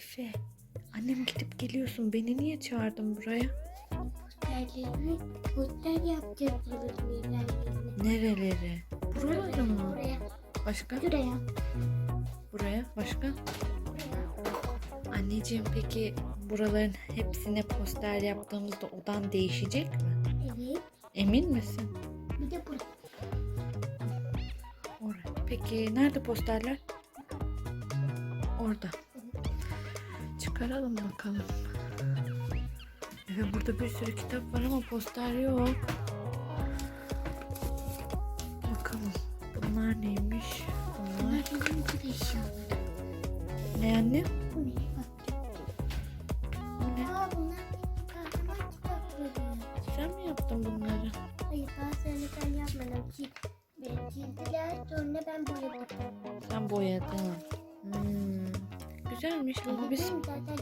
Efe, annem gidip geliyorsun. Beni niye çağırdın buraya? Posterlerini poster yapacağız buranın yerlerine. Nerelere? Buralara mı? Buraya. Başka? Şuraya. Buraya? Başka? Buraya. Anneciğim peki buraların hepsine poster yaptığımızda odan değişecek mi? Evet. Emin misin? Bir de burada. Orada. Peki nerede posterler? Orada. Çıkaralım bakalım. Evet burada bir sürü kitap var ama poster yok. Bakalım. Bunlar neymiş? Bunlar bizim eşyaları. ne anne? Bu ne? Bak. Bu ne? Aa bunlar benim kahraman kitapları. Sen mi yaptın bunları? Hayır bazılarını ben yapmadım. Çiz, ben çizdiler sonra ben boyadım. Sen boyadın. Hmm. Güzelmiş ama biz zaten.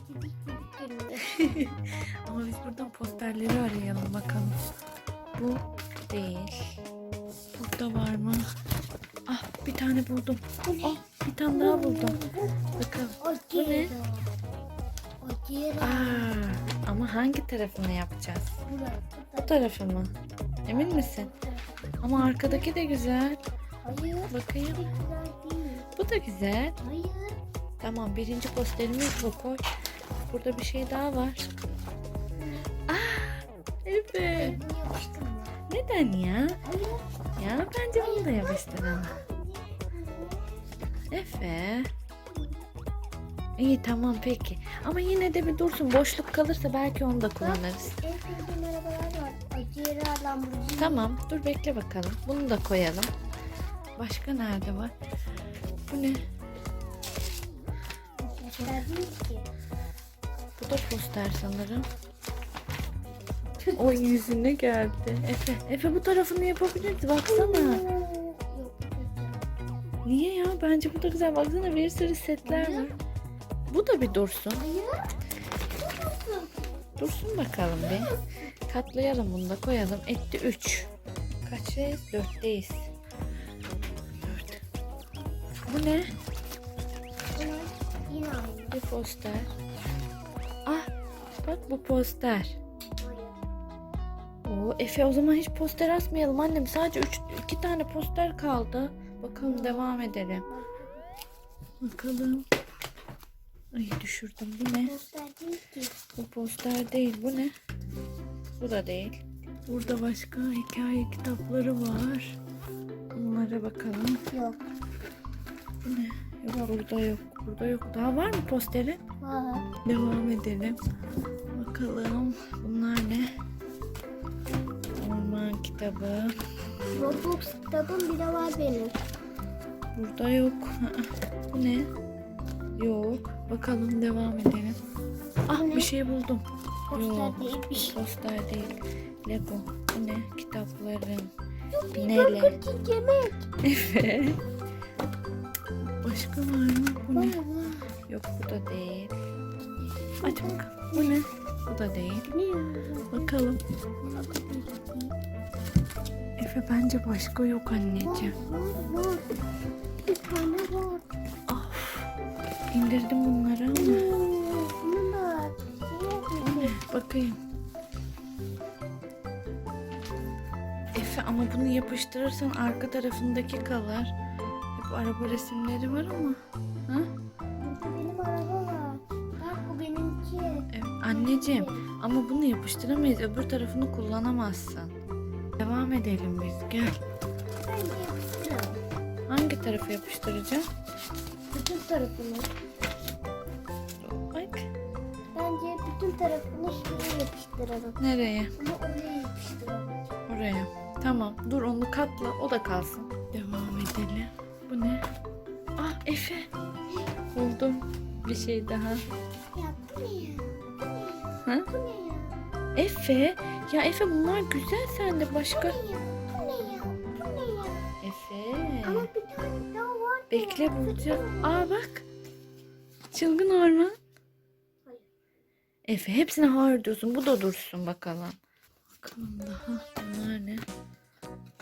Ama biz buradan posterleri arayalım bakalım. Bu değil. Burada var mı? Ah bir tane buldum. Ah bir tane daha buldum. Bakalım. O Bu ne? Aa, ama hangi tarafını yapacağız? Bu tarafı mı? Emin misin? Ama arkadaki de güzel. Hayır. Bakayım. Bu da güzel. Hayır. Tamam birinci posterimiz bu koy. Burada bir şey daha var. Evet. Bunu yapıştırma. Neden ya? Ya bence bunu da yapıştıralım. Efe. İyi tamam peki. Ama yine de bir dursun. Boşluk kalırsa belki onu da kullanırız. En sevdiğim arabalar var. O Cero Lamborghini. Tamam dur bekle bakalım. Bunu da koyalım. Başka nerede var? Bu ne? Poster değil ki. Bu da poster sanırım. O yüzüne geldi. Efe, Efe bu tarafını yapabiliriz. Baksana. Niye ya? Bence bu da güzel. Baksana bir sürü setler var. Bu da bir dursun. Dursun bakalım bir. Katlayalım bunu da koyalım. Etti 3. Kaçtayız? 4'teyiz. 4. Bu ne? Bir poster. Ah bak bu poster. Oo, Efe o zaman hiç poster asmayalım annem. Sadece 3 2 tane poster kaldı. Bakalım devam edelim. Bakalım. Ay düşürdüm. Bu ne? Poster değil ki. Bu poster değil. Bu ne? Bu da değil. Burada başka hikaye kitapları var. Bunlara bakalım. Yok. Bu ne? Yok burada yok. Burada yok. Daha var mı posteri? Var. Devam edelim. Bakalım. Bunlar ne? Orman kitabı. Roblox kitabım bir de var benim. Burada yok. Bu ne? Yok. Bakalım devam edelim. Ah ne? bir şey buldum. Poster Yok. değilmiş. Poster değil. Lego. Bu ne? Kitapların. Bir Nele? Burger King yemek. Evet. Başka var mı? Bu Var ne? var. Yok bu da değil. Aç bakalım. Bu ne? Bu da değil. Bakalım. Efe bence başka yok anneciğim. Bir tane var. Of. İndirdim bunları ama. Bunlar. Bu ne? Bakayım. Efe ama bunu yapıştırırsan arka tarafındaki kalır. Hep araba resimleri var ama. Ha? Benim araba anneciğim ama bunu yapıştıramayız. Öbür tarafını kullanamazsın. Devam edelim biz. Gel. Hangi tarafa yapıştıracağım? Bütün tarafını. Bak. Bence bütün tarafını şuraya yapıştıralım. Nereye? Ama oraya yapıştıralım. Oraya. Tamam. Dur onu katla. O da kalsın. Devam edelim. Bu ne? Ah Efe. Buldum. Bir şey daha. Ya bu ne ya? Ha? Bu ne ya? Efe. Ya Efe bunlar güzel sende başka. Bu ne ya? Bu ne ya? Bu ne ya? Efe. Ama bir tane daha var. Bekle bulacağız. Aa bak. Çılgın orman. Efe hepsine hayır diyorsun. Bu da dursun bakalım. Bakalım daha. Bunlar ne?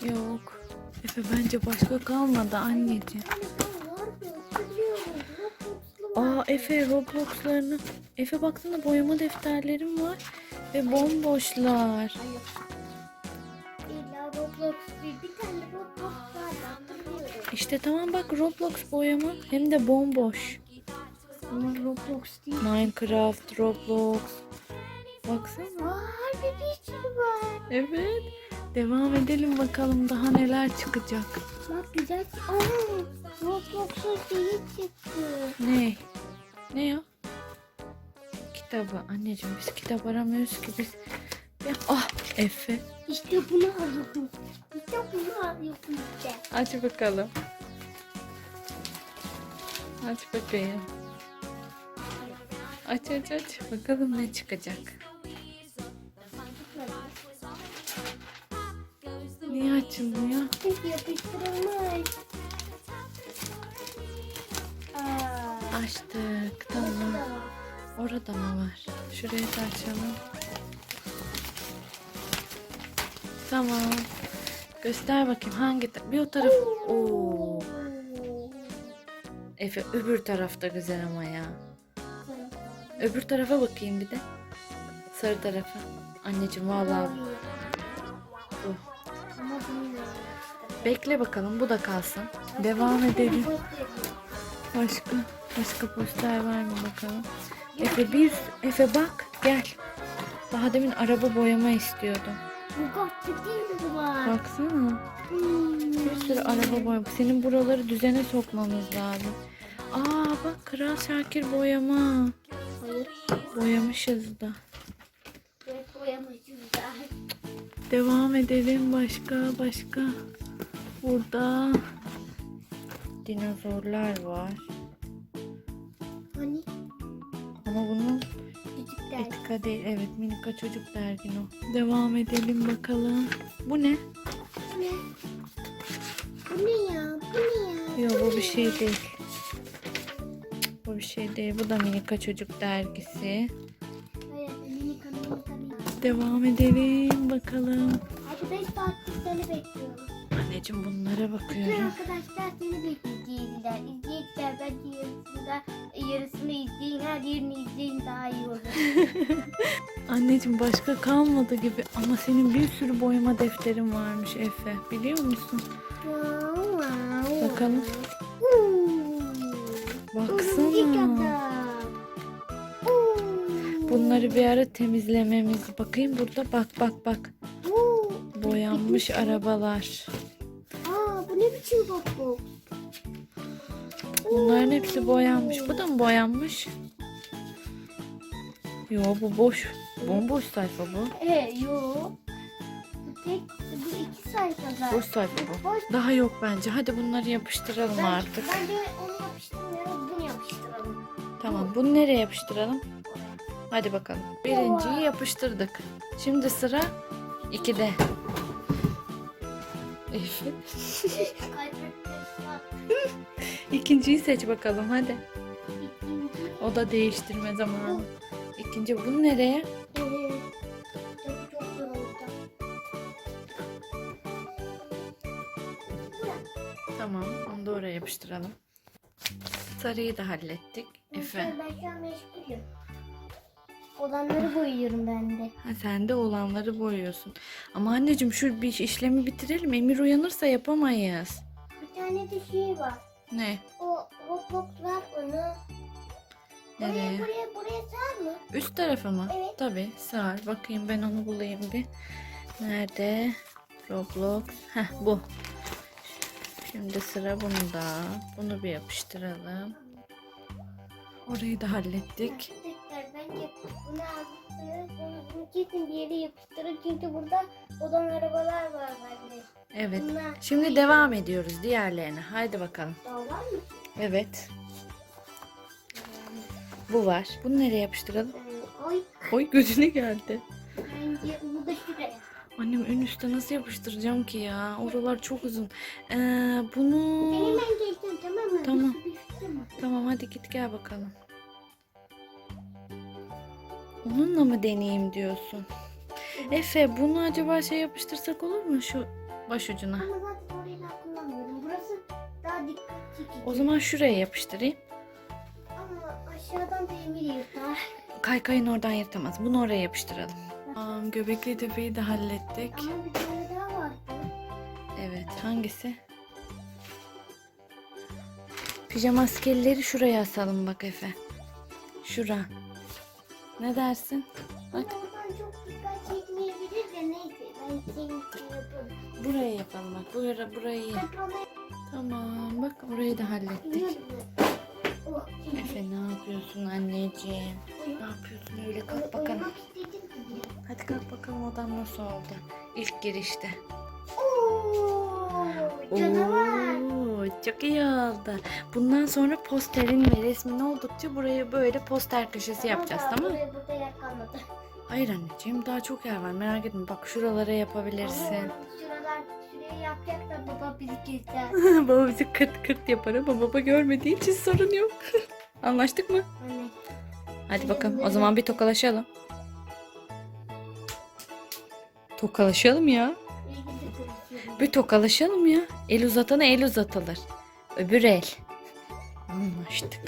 Yok. Efe bence başka kalmadı anneciğim. Aa Efe Roblox'larını. Efe baksana boyama defterlerim var. Ve bomboşlar. Hayır. İlla Roblox değil. Bir tane Roblox var. Hatırlıyorum. İşte tamam bak Roblox boyama hem de bomboş. Ama Roblox değil. Minecraft, Roblox. Baksana. Aa, harbi bir sürü var. Evet. Devam edelim bakalım daha neler çıkacak. Bak güzel. Aa, Roblox'un şeyi çıktı. Ne? Ne ya? Kitabı. Anneciğim biz kitap aramıyoruz ki biz. Ya, ah Efe. İşte bunu arıyordum. İşte bunu arıyordum işte. Aç bakalım. Aç bakayım. Aç aç aç. Bakalım ne çıkacak. Niye açılmıyor? Yapıştırılmış. Açtık. Tamam. Orada mı var? Şurayı da açalım. Tamam. Göster bakayım hangi ta- bir o taraf. Oo. Efe öbür tarafta güzel ama ya. Öbür tarafa bakayım bir de. Sarı tarafa. Anneciğim vallahi bu. Bekle bakalım bu da kalsın. Devam edelim. Başka başka poster var mı bakalım. Efe bir Efe bak gel. Daha demin araba boyama istiyordum. Bugatti değil mi var? Baksana. Hmm. Bir sürü araba boyama. Senin buraları düzene sokmamız lazım. Aa bak Kral Şakir boyama. Hayır. Boyamışız da. Evet boyamışız da. Devam edelim başka başka. Burada dinozorlar var. Hani Ama bunun etika değil. Evet Minika Çocuk Dergin o. Devam edelim bakalım. Bu ne? Bu ne? Bu ne ya? Bu ne ya? Yok bu bir şey değil. Bu bir şey değil. Bu da Minika Çocuk Dergisi. Devam edelim bakalım. Hadi 5 saattir seni bekliyorum. Anneciğim bunlara bakıyorum. arkadaşlar seni bekleyecekler. İzleyiciler bence yarısında, yarısını izleyin. Her yerini izleyin daha iyi olur. Anneciğim başka kalmadı gibi ama senin bir sürü boyama defterin varmış Efe. Biliyor musun? Bakalım. Baksana. Bunları bir ara temizlememiz. Bakayım burada bak bak bak. Boyanmış arabalar. Biçim Roblox? Bunların hepsi boyanmış. Bu da mı boyanmış? Yo bu boş. Bomboş sayfa bu. Ee yo. Bu tek bu iki sayfa zaten. Boş sayfa bu. Boş. Daha yok bence. Hadi bunları yapıştıralım Ben, artık. bence onu yapıştırmayalım bunu yapıştıralım. Tamam bunu nereye yapıştıralım? Hadi bakalım. Birinciyi yapıştırdık. Şimdi sıra 2'de. Efe. İkinciyi seç bakalım hadi. O da değiştirme zamanı. İkinci bu nereye? Tamam onu da oraya yapıştıralım. Sarıyı da hallettik. Efe. Ben şu an meşgulüm. Olanları boyuyorum ben de. Ha, sen de olanları boyuyorsun. Ama anneciğim şu bir işlemi bitirelim. Emir uyanırsa yapamayız. Bir tane de şey var. Ne? O Roblox var onu. Nereye? Buraya buraya buraya sar mı? Üst tarafa mı? Evet. Tabii sağ. Bakayım ben onu bulayım bir. Nerede? Roblox. Heh bu. Şimdi sıra bunda. Bunu bir yapıştıralım. Orayı da hallettik. Bence bunu aldık. Bunu kesin bir yere yapıştırın. Çünkü burada olan arabalar var bende. Evet. Bunlar Şimdi devam ediyoruz diğerlerine. Haydi bakalım. var mı? Evet. Bu var. Bunu nereye yapıştıralım? Ee, Oy Oy gözüne geldi. bence bu da şuraya. Annem en üstte nasıl yapıştıracağım ki ya? Oralar çok uzun. Ee, Ben bunu... hemen geleceğim tamam mı? Tamam. Var. Tamam hadi git gel bakalım. Onunla mı deneyeyim diyorsun? Efe bunu acaba şey yapıştırsak olur mu şu başucuna? Ama zaten orayı daha kullanmıyorum. Burası daha dikkat çekici. O zaman şuraya yapıştırayım. Ama Bunu demir yırtar. Kaykayın oradan yırtamaz. Bunu oraya yapıştıralım. Tamam, göbekli tepeyi de hallettik. Ama bir tane daha vardı. Evet, hangisi? Pijama askerleri şuraya asalım bak Efe. Şura. Ne dersin? Bak Oradan çok dikkat çekmeyebilir de neyse. Ben senin için yaparım. buraya yapalım bak. Bura, burayı. Tamam bak orayı da hallettik. Oh, Efe ne yapıyorsun anneciğim? Ne yapıyorsun öyle kalk bakalım. Hadi kalk bakalım odam nasıl oldu? İlk girişte. Oo, canavar. Çok iyi oldu. Bundan sonra posterin ve resmin oldukça buraya böyle poster köşesi yapacağız Ama tamam mı? Buraya burada yer kalmadı. Hayır anneciğim daha çok yer var merak etme. Bak şuralara yapabilirsin. Ama Şuralar şuraya yapacak da baba bizi keser. baba bizi kırt kırt yapar ama baba görmediği için sorun yok. Anlaştık mı? Anne. Hadi bakalım o zaman bir tokalaşalım. Tokalaşalım ya. Bir tokalaşalım ya. El uzatana el uzatılır. Öbür el. Anlaştık.